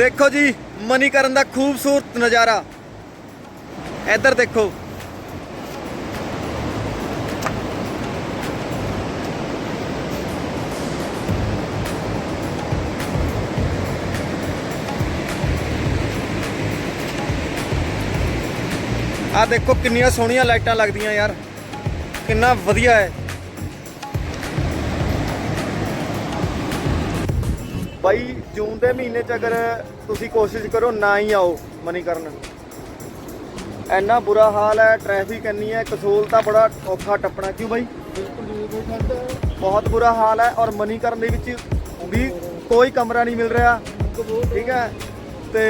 ਦੇਖੋ ਜੀ, ਮਨੀਕਰਨ ਦਾ ਖੂਬਸੂਰਤ ਨਜ਼ਾਰਾ। ਇੱਧਰ ਦੇਖੋ। ਆ ਦੇਖੋ, ਕਿੰਨੀਆਂ ਸੋਹਣੀਆਂ ਲਾਈਟਾਂ ਲੱਗਦੀਆਂ ਯਾਰ। ਕਿੰਨਾ ਵਧੀਆ ਹੈ। ਬਾਈ ਜੂਨ ਦੇ ਮਹੀਨੇ ਚ ਅਗਰ ਤੁਸੀਂ ਕੋਸ਼ਿਸ਼ ਕਰੋ ਨਾ ਹੀ ਆਓ ਮਨੀਕਰਨ। ਇੰਨਾ ਬੁਰਾ ਹਾਲ ਹੈ ਟ੍ਰੈਫਿਕ ਇੰਨੀ ਹੈ ਕਸੋਲ ਤਾਂ ਬੜਾ ਔਖਾ ਟੱਪਣਾ। ਕਿਉਂ ਬਾਈ? ਬਹੁਤ ਬੁਰਾ ਹਾਲ ਹੈ ਔਰ ਮਨੀਕਰਨ ਦੇ ਵਿੱਚ ਵੀ ਕੋਈ ਕਮਰਾ ਨਹੀਂ ਮਿਲ ਰਿਹਾ। ਠੀਕ ਹੈ? ਤੇ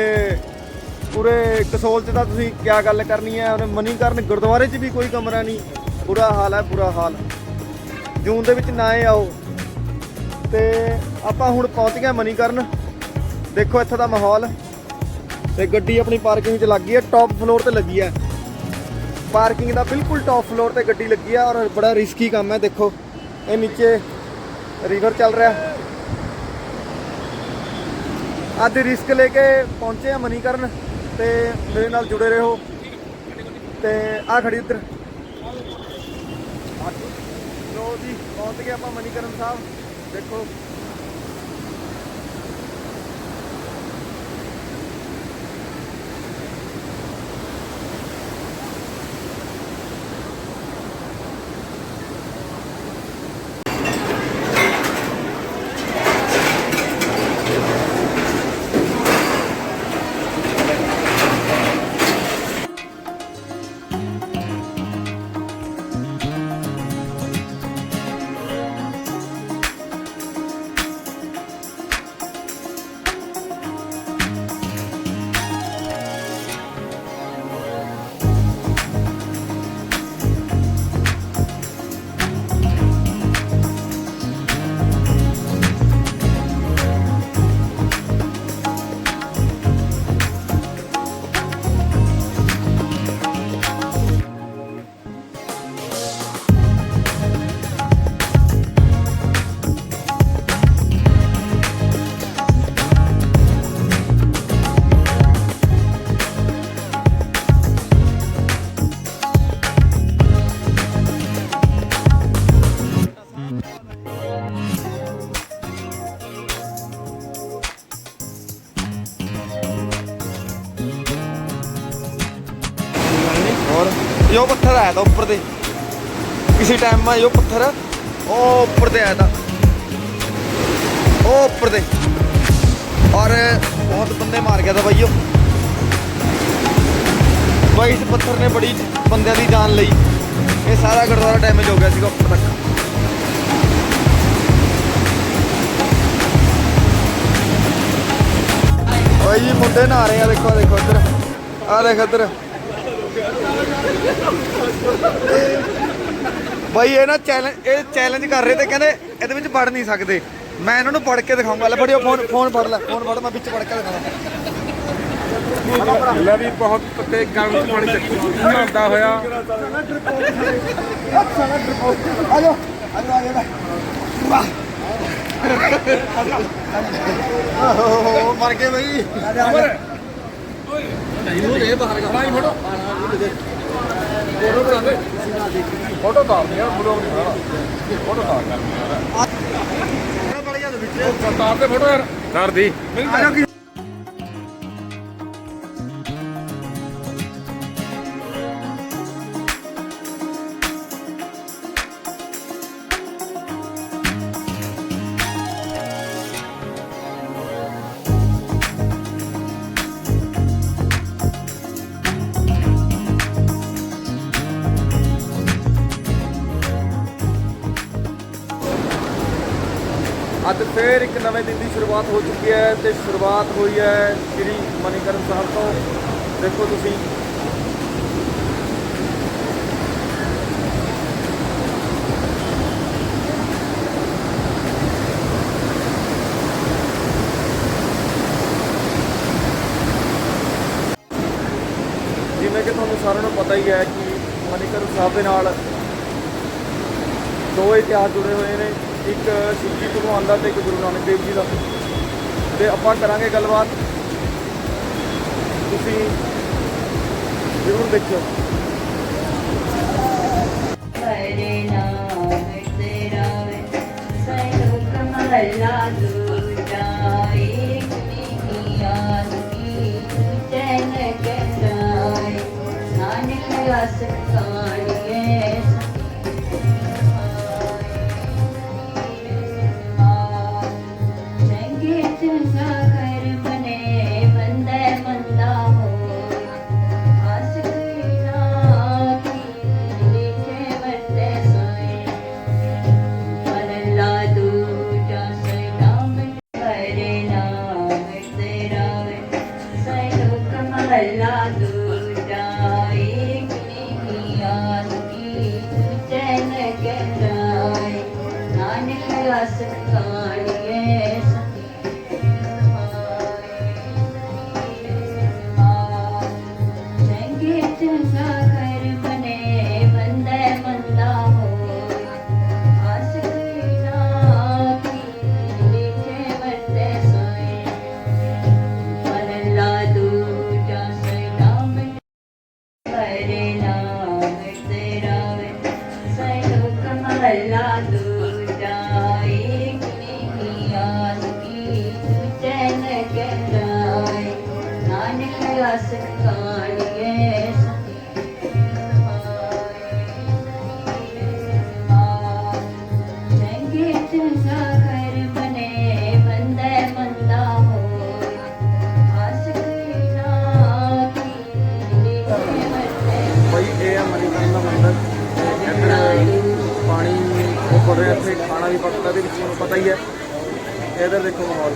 ਪੂਰੇ ਕਸੋਲ 'ਚ ਤਾਂ ਤੁਸੀਂ ਕੀ ਗੱਲ ਕਰਨੀ ਹੈ ਉਹਨੇ ਮਨੀਕਰਨ ਗੁਰਦੁਆਰੇ 'ਚ ਵੀ ਕੋਈ ਕਮਰਾ ਨਹੀਂ। ਬੁਰਾ ਹਾਲ ਹੈ, ਬੁਰਾ ਹਾਲ। ਜੂਨ ਦੇ ਵਿੱਚ ਨਾ ਹੀ ਆਓ। ਤੇ ਆਪਾਂ ਹੁਣ ਪਹੁੰਚ ਗਏ ਮਨੀਕਰਨ। ਦੇਖੋ ਇੱਥੇ ਦਾ ਮਾਹੌਲ। ਤੇ ਗੱਡੀ ਆਪਣੀ ਪਾਰਕਿੰਗ 'ਚ ਲੱਗੀ ਹੈ ਟੌਪ ਫਲੋਰ ਤੇ ਲੱਗੀ ਹੈ। ਪਾਰਕਿੰਗ ਦਾ ਬਿਲਕੁਲ ਟੌਪ ਫਲੋਰ ਤੇ ਗੱਡੀ ਲੱਗੀ ਹੈ ਔਰ ਬੜਾ ਰਿਸਕੀ ਕੰਮ ਹੈ, ਦੇਖੋ। ਇਹ ਨੀਚੇ ਰਿਵਰ ਚੱਲ ਰਿਹਾ। ਅੱਜ ਰਿਸਕ ਲੈ ਕੇ ਪਹੁੰਚੇ ਆ ਮਨੀਕਰਨ ਤੇ ਮੇਰੇ ਨਾਲ ਜੁੜੇ ਰਹੋ। ਤੇ ਆ ਖੜੀ ਉੱਧਰ। ਲੋ ਜੀ, ਪਹੁੰਚ ਗਏ ਆਪਾਂ ਮਨੀਕਰਨ ਸਾਹਿਬ। ਦੇਖੋ ਜੋ ਪੱਥਰ ਆਇਆ ਤਾਂ ਉੱਪਰ ਤੇ। ਕਿਸੇ ਟਾਈਮ ਮਾ ਜੋ ਪੱਥਰ। ਉਹ ਉੱਪਰ ਤੇ ਆਇਆ ਤਾਂ। ਉਹ ਉੱਪਰ ਤੇ। ਔਰ ਬਹੁਤ ਬੰਦੇ ਮਾਰ ਗਿਆ ਤਾਂ ਬਾਈਓ ਬਾਈ, ਇਸ ਪੱਥਰ ਨੇ ਬੜੀ ਬੰਦਿਆਂ ਦੀ ਜਾਨ ਲਈ। ਇਹ ਸਾਰਾ ਗੁਰਦੁਆਰਾ ਡੈਮੇਜ ਹੋ ਗਿਆ ਸੀਗਾ ਉੱਪਰ ਤੱਕ। ਓਏ ਜੀ, ਮੁੰਡੇ ਨਾ ਰਹੇ ਆ, ਦੇਖੋ ਦੇਖੋ ਇੱਧਰ। ਆ ਦੇਖ ਇੱਧਰ। ਭਾਈ ਇਹ ਨਾ ਚੈਲੰਜ ਇਹ ਚੈਲੰਜ ਕਰ ਰਹੇ ਤੇ ਕਹਿੰਦੇ ਇਹਦੇ ਵਿੱਚ ਵੜ ਨਹੀਂ ਸਕਦੇ। ਮੈਂ ਇਹਨਾਂ ਨੂੰ ਪੜ ਕੇ ਦਿਖਾਉਂਗਾ। ਲੈ ਫੜਿਓ ਫੋਨ ਫੋਨ ਫੜ ਲੈ ਫੋਨ ਫੜ ਮੈਂ ਵਿੱਚ ਪੜ ਕੇ ਦਿਖਾਉਂਦਾ ਲੈ ਵੀ ਬਹੁਤ ਤੇ ਗਰਮ ਚ ਪਾਣੀ ਚੱਕੀ ਨਹਾਉਂਦਾ ਹੋਇਆ। ਆਜੋ ਆਜੋ ਆਜੋ ਆਹੋ ਮਰ ਗਏ ਭਾਈ ਫੋਟੋ ਤਾਰ ਦਿਆ ਫੋਟੋ ਨਹੀਂ ਮਾਰਾ ਫੋਟੋ ਤਾਰ ਕਰ ਤਾਰ ਦੇ ਫੋਟੋ ਯਾਰ। ਤਾਰ ਦੀ। ਅੱਜ ਫੇਰ ਇੱਕ ਨਵੇਂ ਦਿਨ ਦੀ ਸ਼ੁਰੂਆਤ ਹੋ ਚੁੱਕੀ ਹੈ ਤੇ ਸ਼ੁਰੂਆਤ ਹੋਈ ਹੈ ਸ੍ਰੀ ਮਨੀਕਰਨ ਸਾਹਿਬ ਤੋਂ। ਦੇਖੋ ਤੁਸੀਂ। ਜਿਵੇਂ ਕਿ ਤੁਹਾਨੂੰ ਸਾਰਿਆਂ ਨੂੰ ਪਤਾ ਹੀ ਹੈ ਕਿ ਮਨੀਕਰਨ ਸਾਹਿਬ ਦੇ ਨਾਲ ਦੋ ਇਤਿਹਾਸ ਜੁੜੇ ਹੋਏ ਨੇ। ਇੱਕ ਸ਼ਿਵਜੀ ਭਗਵਾਨ ਦਾ ਤੇ ਇੱਕ ਗੁਰੂ ਨਾਨਕ ਦੇਵ ਜੀ ਦਾ। ਤੇ ਆਪਾਂ ਕਰਾਂਗੇ ਗੱਲਬਾਤ। ਤੁਸੀਂ ਜ਼ਰੂਰ ਦੇਖਿਓ। ਹਰੇ ਨਾਮ ਤੇਰਾ ਵੇ ਸੈਨੋ ਕਮਲਾ ਦੂਜਾ ਏਕ ਨਹੀਂ ਆਸਕੀ ਚੈਨ ਕੇ ਨਾਨਕ ਰਸ ਕਾਣੀਏ ਦੇ ਵਿੱਚ ਤੁਹਾਨੂੰ ਪਤਾ ਹੀ ਹੈ ਇਧਰ ਦੇਖੋ ਮਾਹੌਲ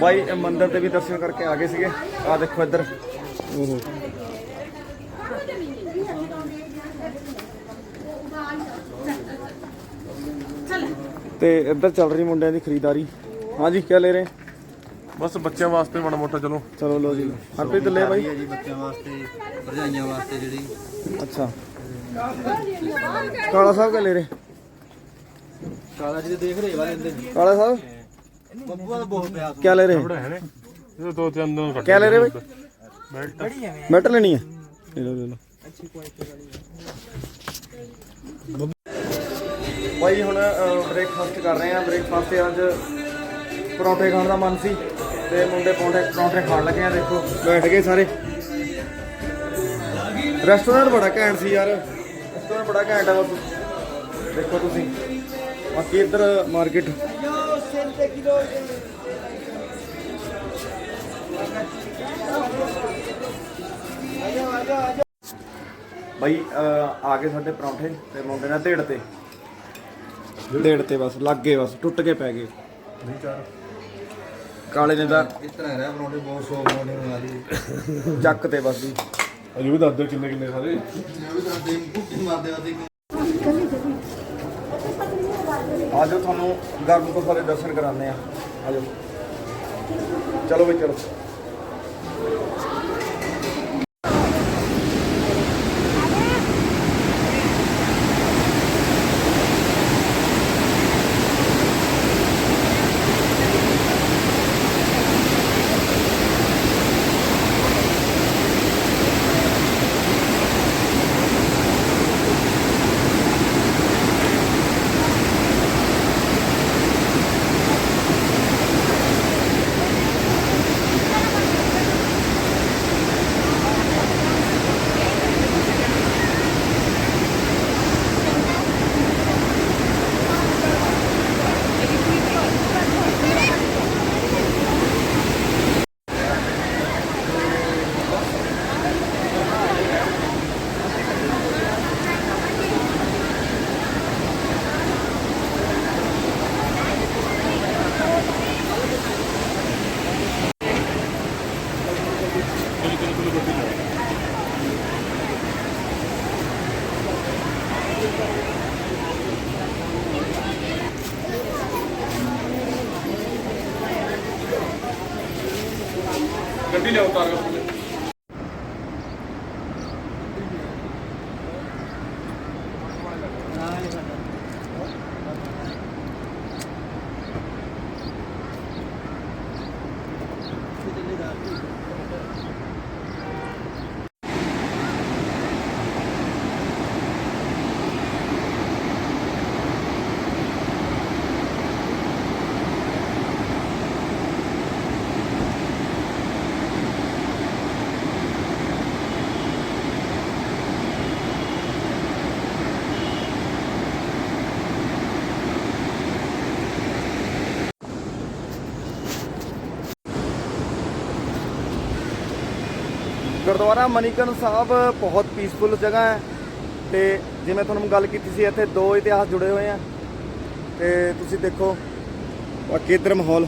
ਭਾਈ ਇਹ ਮੰਦਿਰ ਦੇ ਵੀ ਦਰਸ਼ਨ ਕਰਕੇ ਆ ਗਏ ਸੀਗੇ ਆ ਦੇਖੋ ਇੱਧਰ ਓਹੋ ਤੇ ਇੱਧਰ ਚੱਲ ਰਹੀ ਮੁੰਡਿਆਂ ਦੀ ਖਰੀਦਦਾਰੀ। ਹਾਂਜੀ ਕੀ ਲੈ ਰਹੇ? ਬਸ ਬੱਚਿਆਂ ਵਾਸਤੇ ਮਾੜਾ ਮੋਟਾ ਚਲੋ। ਚਲੋ ਲੋ ਜੀ। ਹਰਪ੍ਰੀਤ ਲੈ ਬਾਈ। ਜੀ ਬੱਚਿਆਂ ਵਾਸਤੇ ਭਰਜਾਈਆਂ ਵਾਸਤੇ ਜਿਹੜੀ। ਅੱਛਾ। ਕਾਲਾ ਸਾਹਿਬ ਕੀ ਲੈ ਰਹੇ? ਕਾਲਾ ਜੀ ਦੇ ਦੇਖ ਰਹੇ ਵਾਲੇ ਨੇ ਕਾਲਾ ਸਾਹਿਬ? ਬੱਬੂਆ ਦਾ ਬਹੁਤ ਪਿਆ ਕੀ ਲੈ ਰਹੇ? ਇਹ ਦੋ ਤਿੰਨ ਦਿਨ ਕੱਟ ਕੀ ਲੈ ਰਹੇ ਬਾਈ? ਬੈਲਟ। ਮੈਟ ਲੈਣੀ ਹੈ ਲੈ ਲਓ ਲੈ ਲਓ। ਬਾਈ ਹੁਣ ਬ੍ਰੇਕਫਾਸਟ ਕਰ ਰਹੇ ਆ ਬ੍ਰੇਕਫਾਸਟ ਤੇ ਅੱਜ ਪਰੌਂਠੇ ਖਾਣ ਦਾ ਮਨ ਸੀ ਤੇ ਮੁੰਡੇ ਪਰੌਂਠੇ ਪਰੌਂਠੇ ਖਾਣ ਲੱਗੇ ਆ, ਦੇਖੋ। ਬੈਠ ਗਏ ਸਾਰੇ। ਰੈਸਟੋਰੈਂਟ ਬੜਾ ਘੈਂਟ ਸੀ ਯਾਰ। ਰੈਸਟੋਰੈਂਟ ਬੜਾ ਘੈਂਟ ਆ ਬਸ। ਦੇਖੋ ਤੁਸੀਂ। ਬਾਕੀ ਇੱਧਰ ਮਾਰਕੀਟ ਬਾਈ ਆ ਗਏ ਸਾਡੇ ਪਰੌਂਠੇ ਤੇ ਮੁੰਡੇ ਨੇ ਢੇੜ ਤੇ। ਢੇੜ ਤੇ ਬਸ ਲੱਗ ਗਏ ਬਸ ਟੁੱਟ ਕੇ ਪੈ ਗਏ। ਨਹੀਂ ਚਾਰ। ਕਾਲੇ ਨੇ ਤਾਂ ਇਸ ਤਰ੍ਹਾਂ ਰਿਹਾ ਬਹੁਤ ਚੱਕ ਤੇ ਬਸ ਜੀ। ਅਜੇ ਵੀ ਦੱਸ ਦਿਓ ਕਿੰਨੇ ਕਿੰਨੇ ਸਾਰੇ। ਮੈਂ ਵੀ ਤਾਂ ਦੇ ਭੁੱਖੀ ਮਾਰਦੇ ਵਾਦੇ ਆਜੋ ਤੁਹਾਨੂੰ ਗਰਮ ਤੋਂ ਸਾਰੇ ਦਰਸ਼ਨ ਕਰਾਉਂਦੇ ਆ। ਆਜੋ ਚਲੋ ਵੀ ਚਲੋ। ਗੁਰਦੁਆਰਾ ਮਨੀਕਰਨ ਸਾਹਿਬ ਬਹੁਤ ਪੀਸਫੁਲ ਜਗ੍ਹਾ ਹੈ ਤੇ ਜਿਵੇਂ ਤੁਹਾਨੂੰ ਗੱਲ ਕੀਤੀ ਸੀ, ਇੱਥੇ ਦੋ ਇਤਿਹਾਸ ਜੁੜੇ ਹੋਏ ਆ ਤੇ ਤੁਸੀਂ ਦੇਖੋ ਬਾਕੀ ਇੱਧਰ ਮਾਹੌਲ।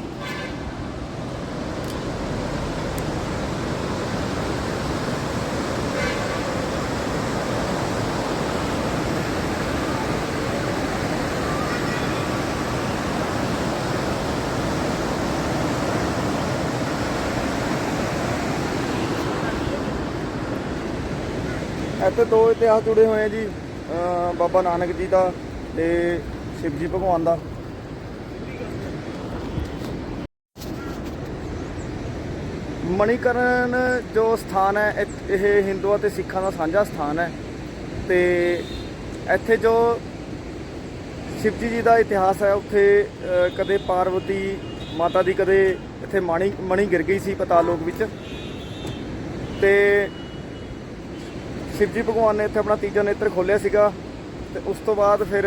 ਇੱਥੇ ਦੋ ਇਤਿਹਾਸ ਜੁੜੇ ਹੋਏ ਆ ਜੀ ਬਾਬਾ ਨਾਨਕ ਜੀ ਦਾ ਤੇ ਸ਼ਿਵ ਜੀ ਭਗਵਾਨ ਦਾ। ਮਣੀਕਰਨ ਜੋ ਸਥਾਨ ਹੈ, ਇਹ- ਹਿੰਦੂਆਂ ਤੇ ਸਿੱਖਾਂ ਦਾ ਸਾਂਝਾ ਸਥਾਨ ਹੈ ਤੇ ਇੱਥੇ ਜੋ ਸ਼ਿਵਜੀ ਜੀ ਦਾ ਇਤਿਹਾਸ ਹੈ, ਉੱਥੇ ਕਦੇ ਪਾਰਵਤੀ ਮਾਤਾ ਦੀ, ਕਦੇ ਇੱਥੇ ਮਾਣੀ, ਮਣੀ ਗਿਰ ਗਈ ਸੀ ਪਤਾਲੋਕ ਵਿੱਚ ਤੇ ਸ਼ਿਵਜੀ ਭਗਵਾਨ ਨੇ ਇੱਥੇ ਆਪਣਾ ਤੀਜਾ ਨੇਤਰ ਖੋਲ੍ਹਿਆ ਸੀਗਾ ਤੇ ਉਸ ਤੋਂ ਬਾਅਦ ਫਿਰ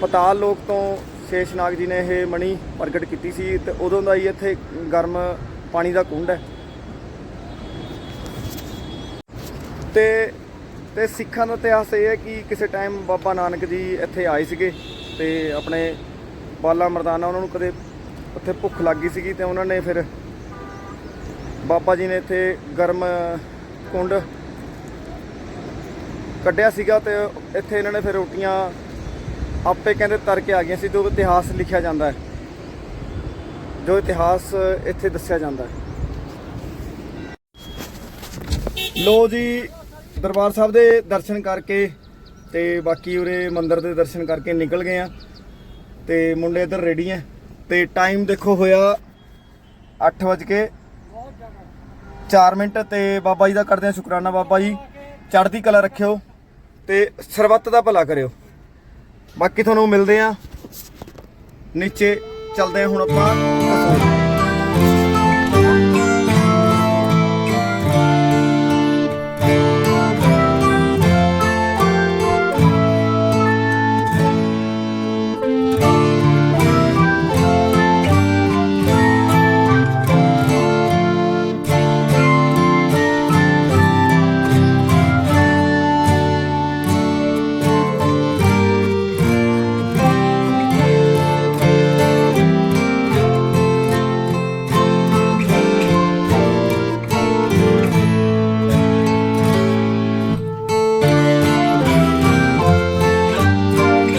ਪਤਾਲ ਲੋਕ ਤੋਂ ਸ਼ੇਸ਼ਨਾਗ ਜੀ ਨੇ ਇਹ ਮਣੀ ਪ੍ਰਗਟ ਕੀਤੀ ਸੀ ਤੇ ਉਦੋਂ ਦਾ ਹੀ ਇੱਥੇ ਗਰਮ ਪਾਣੀ ਦਾ ਕੁੰਡ ਹੈ। ਤੇ ਤੇ ਸਿੱਖਾਂ ਦਾ ਇਤਿਹਾਸ ਇਹ ਹੈ ਕਿ ਕਿਸੇ ਟਾਈਮ ਬਾਬਾ ਨਾਨਕ ਜੀ ਇੱਥੇ ਆਏ ਸੀਗੇ ਤੇ ਆਪਣੇ ਬਾਲਾ ਮਰਦਾਨਾ ਉਹਨਾਂ ਨੂੰ ਕਦੇ ਉੱਥੇ ਭੁੱਖ ਲੱਗ ਗਈ ਸੀਗੀ ਤੇ ਉਹਨਾਂ ਨੇ ਫਿਰ ਬਾਬਾ ਜੀ ਨੇ ਇੱਥੇ ਗਰਮ ਕੁੰਡ ਕੱਢਿਆ ਸੀਗਾ ਤੇ ਇੱਥੇ ਇਹਨਾਂ ਨੇ ਫਿਰ ਰੋਟੀਆਂ ਆਪੇ ਕਹਿੰਦੇ ਤਰ ਕੇ ਆ ਗਈਆਂ ਸੀ, ਜੋ ਇਤਿਹਾਸ ਲਿਖਿਆ ਜਾਂਦਾ ਹੈ। ਜੋ ਇਤਿਹਾਸ ਇੱਥੇ ਦੱਸਿਆ ਜਾਂਦਾ ਹੈ। ਲੋ ਜੀ, ਦਰਬਾਰ ਸਾਹਿਬ ਦੇ ਦਰਸ਼ਨ ਕਰਕੇ ਤੇ ਬਾਕੀ ਉਰੇ ਮੰਦਿਰ ਦੇ ਦਰਸ਼ਨ ਕਰਕੇ ਨਿਕਲ ਗਏ ਆ ਤੇ ਮੁੰਡੇ ਇੱਧਰ ਰੈਡੀ ਆ ਤੇ ਟਾਈਮ ਦੇਖੋ ਹੋਇਆ 8 ਵਜ ਕੇ 4 ਮਿੰਟ ਤੇ ਬਾਬਾ ਜੀ ਦਾ ਕਰਦੇ ਆ ਸ਼ੁਕਰਾਨਾ। ਬਾਬਾ ਜੀ, ਚੜ੍ਹਦੀ ਕਲਾ ਰੱਖਿਓ। ਤੇ ਸਰਬੱਤ ਦਾ ਭਲਾ ਕਰਿਓ। ਬਾਕੀ ਤੁਹਾਨੂੰ ਮਿਲਦੇ ਆ। ਨੀਚੇ ਚੱਲਦੇ ਆ ਹੁਣ ਆਪਾਂ।